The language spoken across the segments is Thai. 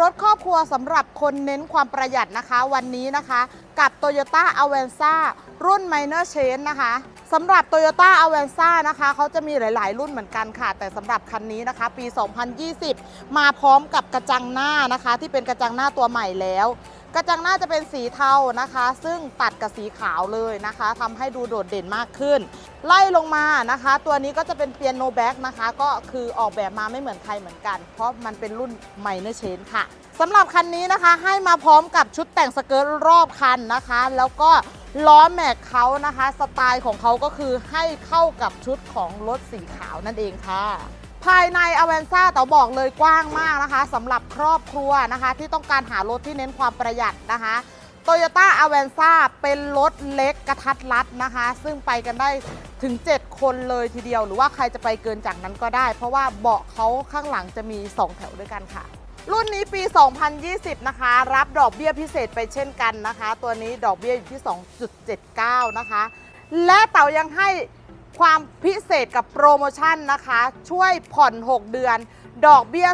รถครอบครัวสำหรับคนเน้นความประหยัดนะคะวันนี้นะคะ กับ Toyota a v a n z a รุ่น Minor Change นะคะสำหรับ Toyota a v a n z a นะคะเขาจะมีหลาย ๆ รุ่นเหมือนกันค่ะ แต่สำหรับคันนี้นะคะ ปี 2020 มาพร้อมกับกระจังหน้านะคะ ที่เป็นกระจังหน้าตัวใหม่แล้ว กระจังหน้าจะเป็นสีเทานะคะ ซึ่งตัดกับสีขาวเลยนะคะทำให้ดูโดดเด่นมากขึ้น ไล่ลงมานะคะ ตัวนี้ก็จะเป็นเปียโนแบ็กนะคะ ก็คือออกแบบมาไม่เหมือนใครเหมือนกัน เพราะมันเป็นรุ่นไมเนอร์เชนค่ะสำหรับคันนี้นะคะ ให้มาพร้อมกับชุดแต่งสเกิร์ตรอบคันนะคะ แล้วก็ล้อแม็กเขานะคะ สไตล์ของเขาก็คือให้เข้ากับชุดของรถสีขาวนั่นเองค่ะ ภายในอเวนซ่าเต๋าบอกเลยกว้างมากนะคะสำหรับครอบครัวนะคะ ที่ต้องการหารถที่เน้นความประหยัดนะคะโตโยต้าอเวนซ่าเป็นรถเล็กกระทัดรัดนะคะ ซึ่งไปกันได้ถึง 7 คนเลยทีเดียว หรือว่าใครจะไปเกินจากนั้นก็ได้ เพราะว่าเบาะเขาข้างหลังจะมี 2 แถวด้วยกันค่ะ รุ่นนี้ปี 2020 นะคะ รับดอกเบี้ยพิเศษไปเช่นกันนะคะ ตัวนี้ดอกเบี้ยอยู่ที่ 2.79 นะคะ และเต๋ายังให้ ความพิเศษกับโปรโมชั่นนะคะ ช่วยผ่อน 6 เดือน ดอกเบี้ย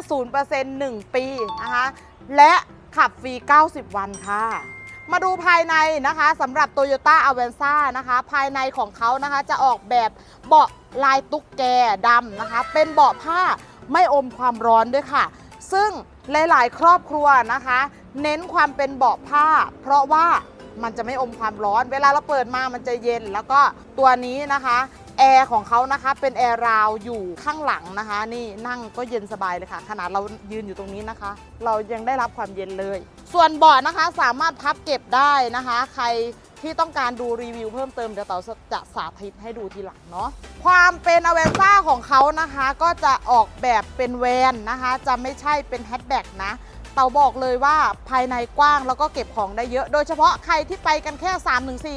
0% 1 ปีนะคะ และขับฟรี 90 วันค่ะ มาดูภายในนะคะสำหรับ Toyota a v a n z a นะคะ ภายในของเขานะคะจะออกแบบเบาะลายตุ๊กแกดำนะคะ เป็นเบาะผ้าไม่อมความร้อนด้วยค่ะ ซึ่งหลาย ๆ ครอบครัวนะคะ เน้นความเป็นเบาะผ้า เพราะว่ามันจะไม่อมความร้อน เวลาเราเปิดมามันจะเย็น แล้วก็ตัวนี้นะคะ แอร์ของเขานะคะเป็นแอร์ราวอยู่ข้างหลังนะคะ นี่นั่งก็เย็นสบายเลยค่ะ ขนาดเรายืนอยู่ตรงนี้นะคะ เรายังได้รับความเย็นเลย ส่วนเบาะนะคะสามารถพับเก็บได้นะคะ ใครที่ต้องการดูรีวิวเพิ่มเติมเดี๋ยวเต๋าจะสาธิตให้ดูทีหลังเนาะความเป็นอเวนซ่าของเขานะคะ ก็จะออกแบบเป็นแวนนะคะ จะไม่ใช่เป็นแฮชแบ็กนะ เต่าบอกเลยว่าภายในกว้างแล้วก็เก็บของได้เยอะ โดยเฉพาะใครที่ไปกันแค่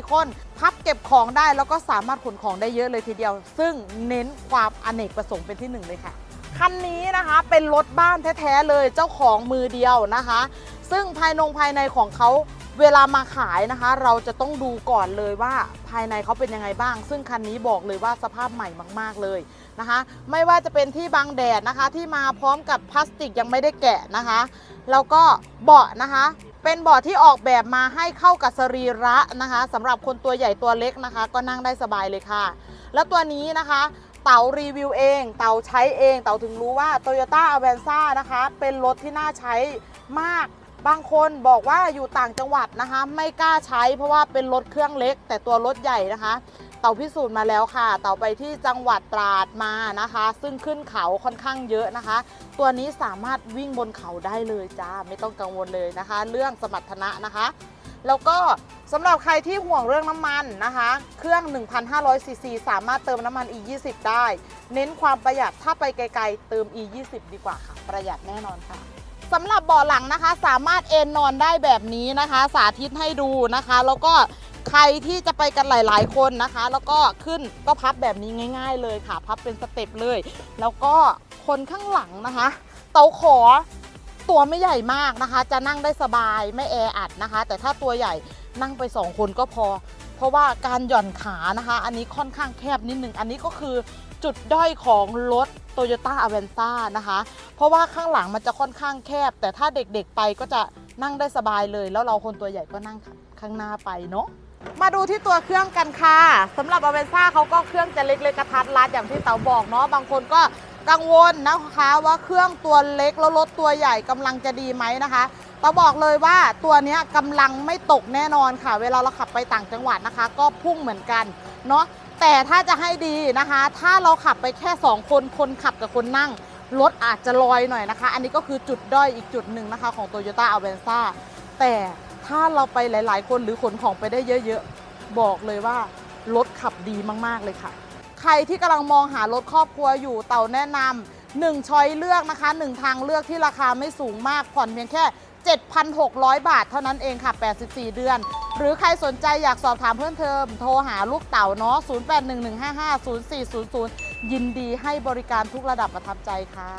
3-4 คน พับเก็บของได้แล้วก็สามารถขนของได้เยอะเลยทีเดียว ซึ่งเน้นความอเนกประสงค์เป็นที่หนึ่งเลยค่ะคันนี้นะคะเป็นรถบ้านแท้ๆเลยเจ้าของมือเดียวนะคะ ซึ่งภายนงภายในของเขา เวลามาขายนะคะ เราจะต้องดูก่อนเลยว่าภายในเขาเป็นยังไงบ้าง ซึ่งคันนี้บอกเลยว่าสภาพใหม่มาก ๆเลยนะคะ ไม่ว่าจะเป็นที่บังแดดนะคะ ที่มาพร้อมกับพลาสติกยังไม่ได้แกะนะคะแล้วก็เบาะนะคะ เป็นเบาะที่ออกแบบมาให้เข้ากับสรีระนะคะสำหรับคนตัวใหญ่ตัวเล็กนะคะ ก็นั่งได้สบายเลยค่ะ แล้วตัวนี้นะคะเต๋ารีวิวเอง เต๋าใช้เอง เต๋าถึงรู้ว่า Toyota a v a n z a นะคะ เป็นรถที่น่าใช้มาก บางคนบอกว่าอยู่ต่างจังหวัดนะคะ ไม่กล้าใช้เพราะว่าเป็นรถเครื่องเล็ก แต่ตัวรถใหญ่นะคะ เต๋าพิสูจน์มาแล้วค่ะ เต๋าไปที่จังหวัดตราดมานะคะ ซึ่งขึ้นเขาค่อนข้างเยอะนะคะ ตัวนี้สามารถวิ่งบนเขาได้เลยจ้าไม่ต้องกังวลเลยนะคะ เรื่องสมรรถนะนะคะ แล้วก็สำหรับใครที่ห่วงเรื่องน้ำมันนะคะ เครื่อง 1,500ซีซีสามารถเติมน้ำมัน E20 ได้ เน้นความประหยัดถ้าไปไกลๆเติม E20 ดีกว่าค่ะ ประหยัดแน่นอนค่ะ สำหรับเบาะหลังนะคะ สามารถเอนนอนได้แบบนี้นะคะ สาธิตให้ดูนะคะ แล้วก็ใครที่จะไปกันหลาย ๆ คนนะคะ แล้วก็ขึ้นก็พับแบบนี้ง่าย ๆ เลยค่ะ พับเป็นสเต็ปเลย แล้วก็คนข้างหลังนะคะ เตาขอตัวไม่ใหญ่มากนะคะ จะนั่งได้สบายไม่แออัดนะคะ แต่ถ้าตัวใหญ่นั่งไป 2 คนก็พอเพ ราะว่าการหย่อนขานะคะ อันนี้ค่อนข้างแคบนิดนึง อันนี้ก็คือจุดด้อยของรถ Toyota a v a n z a นะคะ เพราะว่าข้างหลังมันจะค่อนข้างแคบ แต่ถ้าเด็กๆไปก็จะนั่งได้สบายเลย แล้วเราคนตัวใหญ่ก็นั่งข้างหน้าไปเนาะมาดูที่ตัวเครื่องกันค่ะสำหรับอเวนซ่าเขาก็เครื่องจะเล็กๆกระทัดรัดอย่างที่เต๋าบอกเนาะบางคนก็กังวลนะคะว่าเครื่องตัวเล็กแล้วรถตัวใหญ่กำลังจะดีไหมนะคะ เต๋าบอกเลยว่าตัวนี้กำลังไม่ตกแน่นอนค่ะ เวลาเราขับไปต่างจังหวัดนะคะ ก็พุ่งเหมือนกันเนาะแต่ถ้าจะให้ดีนะคะ ถ้าเราขับไปแค่ 2 คนคนขับกับคนนั่งรถอาจจะลอยหน่อยนะคะ อันนี้ก็คือจุดด้อยอีกจุดหนึ่งนะคะ ของ Toyota a v a n z a แต่ถ้าเราไปหลาย ๆ คนหรือขนของไปได้เยอะๆ บอกเลยว่ารถขับดีมากๆเลยค่ะ ใครที่กำลังมองหารถครอบครัวอยู่เต่าแนะนำหนึ่งช้อยเลือกนะคะหนึ่งทางเลือกที่ราคาไม่สูงมากผ่อนเพียงแค่ 7,600 บาทเท่านั้นเองค่ะ 84 เดือน หรือใครสนใจอยากสอบถามเพิ่มเติม โทรหาลูกเต่าเนาะ 0811550400 ยินดีให้บริการทุกระดับประทับใจค่ะ